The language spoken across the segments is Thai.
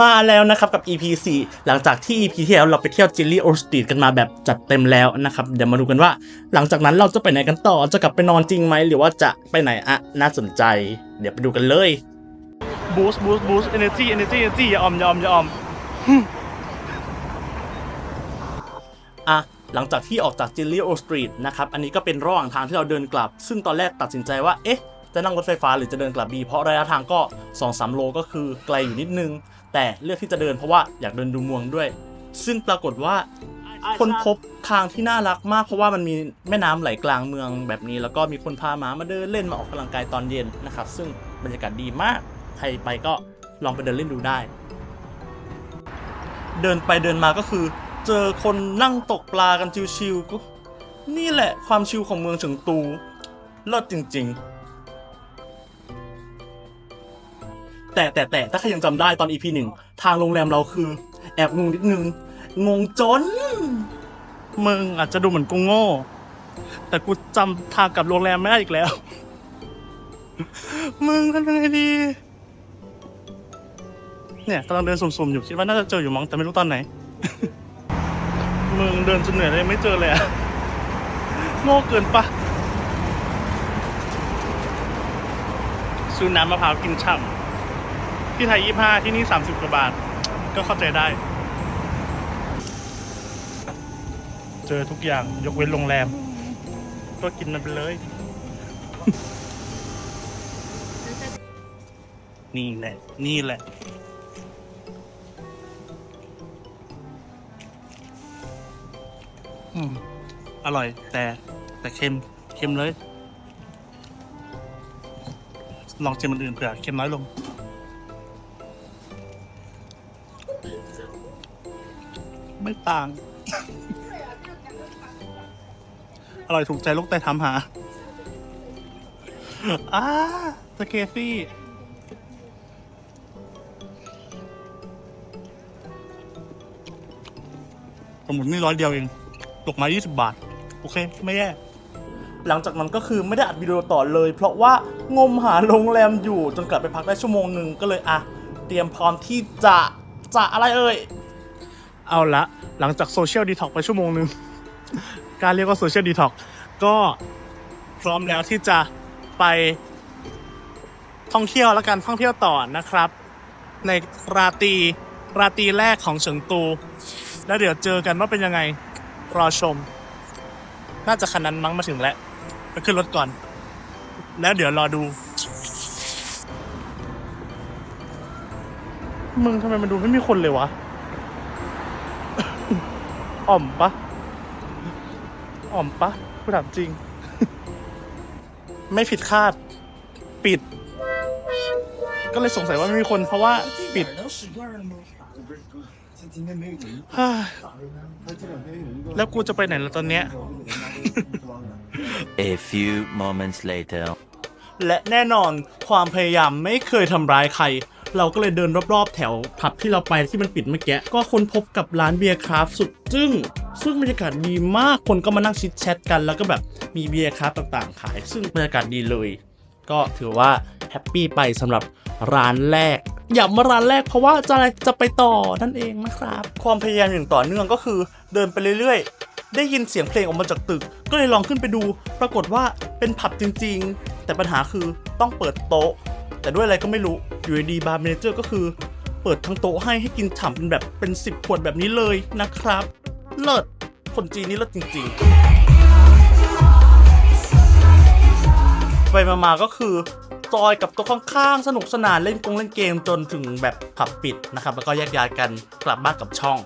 มาแล้วนะครับกับ EP 4หลังจากที่ EP ที่แล้วเราไปเที่ยวจิลลี่โอสตีดกันมาแบบจัดเต็มแล้วนะครับเดี๋ยวมาดูกันว่า หลังจากนั้นเราจะไปไหนกันต่อจะกลับไปนอนจริงไหมหรือว่าจะไปไหนอะน่าสนใจ เดี๋ยวไปดูกันเลยบูสต์บูสต์บูสต์เอเนจีเอเนจีเอเนจีอย่าออมอย่าออมอย่าออมอะหลังจากที่ออกจากจิลลี่โอสตรีทนะครับ อันนี้ก็เป็นระหว่างทางที่เราเดินกลับ ซึ่งตอนแรกตัดสินใจว่า เอ๊ะ จะนั่งรถไฟฟ้าหรือจะเดินกลับดีเพราะระยะทางก็2-3โลก็คือไกลอยู่นิดนึง แต่เลือกที่จะเดินเพราะว่าอยากเดินดูเมืองด้วย ซึ่งปรากฏว่าคนพบทางที่น่ารักมากเพราะว่ามันมีแม่น้ำไหลกลางเมืองแบบนี้ แล้วก็มีคนพาหมามาเดินเล่นมาออกกำลังกายตอนเย็นนะครับ ซึ่งบรรยากาศดีมากใครไปก็ลองไปเดินเล่นดูได้ เดินไปเดินมาก็คือ เจอคนนั่งตกปลากันชิวๆก็นี่แหละความชิวของเมืองเฉิงตูเลิศจริง ๆ แต่แต่แต่ถ้าใครยังจำได้ตอน EP หนึ่งทางโรงแรมเราคือ แอบงงนิดนึง งงจน มึงอาจจะดูเหมือนกูโง่ แต่กูจำทางกลับโรงแรมไม่ได้อีกแล้ว มึงทำยังไงดี เนี่ยกำลังเดินสุ่มๆอยู่คิดว่าน่าจะเจออยู่มั้งแต่ไม่รู้ตอนไหน มึงเดินจนเหนื่อยเลยไม่เจอเลยอะโง่เกินปะซื้อน้ำมะพร้าวกินฉ่ำ ที่ไทยยี่ห้าที่นี่สามสิบกว่าบาท ก็เข้าใจได้ เจอทุกอย่างยกเว้นโรงแรม ก็กินมันไปเลย นี่แหละ นี่แหละอร่อย แต่แต่เค็มเค็มเลย ลองชิมมันอื่นเผื่อเค็มน้อยลง ไม่ต่าง อร่อยถูกใจลูกแต่ทำหาอ่าสเกฟี่ สมุนนี่ร้อยเดียวเอง ตกมา 20 บาท โอเค ไม่แย่หลังจากนั้นก็คือไม่ได้อัดวิดีโอต่อเลย เพราะว่างมหาโรงแรมอยู่จนกลับไปพักได้ชั่วโมงหนึ่งก็เลยอะเตรียมพร้อมที่จะจะอะไรเอ่ย เอาละหลังจากโซเชียลดีท็อกไปชั่วโมงหนึ่งการเรียกว่าโซเชียลดีท็อกก็พร้อมแล้วที่จะไปท่องเที่ยวแล้วกันท่องเที่ยวต่อนะครับ ในราตรีราตรีแรกของเฉิงตู แล้วเดี๋ยวเจอกันว่าเป็นยังไงรอชม น่าจะคันนั้นมั้งมาถึงแล้วไปขึ้นรถก่อน แล้วเดี๋ยวรอดู มึงทำไมมันดูไม่มีคนเลยวะ อ่อมปะอ่อมปะกูถามจริง ไม่ผิดคาด ปิด ก็เลยสงสัยว่าไม่มีคนเพราะว่าปิดเฮ้ยแล้วกูจะไปไหนล่ะตอนเนี้ย A few moments later. และแน่นอนความพยายามไม่เคยทำร้ายใคร เราก็เลยเดินรอบๆ แถวผับที่เราไปที่มันปิดเมื่อกี้ก็ค้นพบกับร้านเบียร์คราฟสุดจึ้งซึ่งบรรยากาศดีมากคนก็มานั่งชิดแชทกัน แล้วก็แบบมีเบียร์คราฟต่างๆ ขาย ซึ่งบรรยากาศดีเลย ก็ถือว่าแฮปปี้ไปสำหรับร้านแรก อย่ามาร้านแรกเพราะว่าจะจะไปต่อนั่นเองนะครับ ความพยายามอย่างต่อเนื่องก็คือเดินไปเรื่อยๆ ได้ยินเสียงเพลงออกมาจากตึก ก็เลยลองขึ้นไปดู ปรากฏว่าเป็นผับจริง ๆ แต่ปัญหาคือต้องเปิดโต๊ะ แต่ด้วยอะไรก็ไม่รู้ อยู่ดีบาร์เมเจอร์ก็คือ เปิดทั้งโต๊ะให้ให้กินฉ่ำเป็นแบบเป็น 10 ขวดแบบนี้เลยนะครับ เลิศคนจีนนี่เลิศจริง ๆ ไปมาๆก็คือจอยกับตัวข้างๆ สนุกสนานเล่นกงเล่นเกมจนถึงแบบผับปิดนะครับ แล้วก็แยกย้ายกันกลับบ้านกับช่อง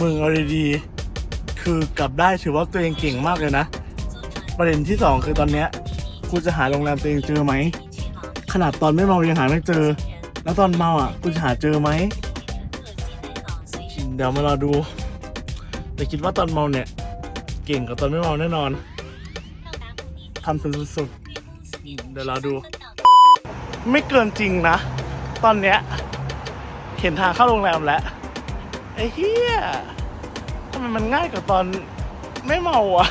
มึงเอาดีๆ คือกลับได้ถือว่าตัวเองเก่งมากเลยนะ ประเด็นที่สองคือตอนเนี้ยกูจะหาโรงแรมตัวเองเจอไหม ขนาดตอนไม่เมายังหาไม่เจอ แล้วตอนเมาอะกูจะหาเจอไหมเดี๋ยวมารอดู แต่คิดว่าตอนเมาเนี่ย เก่งกว่าตอนไม่เมาแน่นอนทำสุดๆเดี๋ยวรอดู ไม่เกินจริงนะ ตอนเนี้ยเห็นทางเข้าโรงแรมแล้วไอ้เหี้ยทำไมมันง่ายกว่าตอนไม่เมาอะ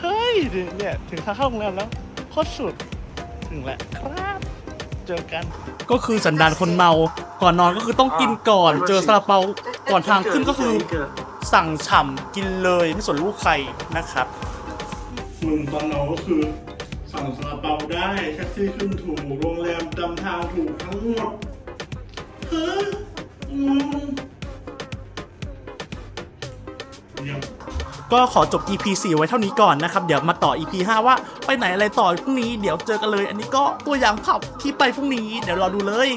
เฮ้ยเนี่ย ถึงทางเข้าโรงแรมแล้วโคตรสุด ถึงแล้วครับเจเจอกัน ก็คือสันดานคนเมา ก่อนนอนก็คือต้องกินก่อน เจอซาลาเปาก่อนทางขึ้นก็คือ สั่งฉ่ำกินเลยไม่สนลูกใครนะครับ มึงตอนนอนก็คือสั่งซาลาเปาได้แท็กซี่ขึ้นถูกโรงแรมจำทางถูกทั้งหมดเฮ้ยมึงเดี๋ยว ก็ขอจบ EP 4 ไว้เท่านี้ก่อนนะครับ เดี๋ยวมาต่อ EP 5 ว่าไปไหนอะไรต่อพรุ่งนี้ เดี๋ยวเจอกันเลย อันนี้ก็ตัวอย่างขับที่ไปพรุ่งนี้ เดี๋ยวรอดูเลย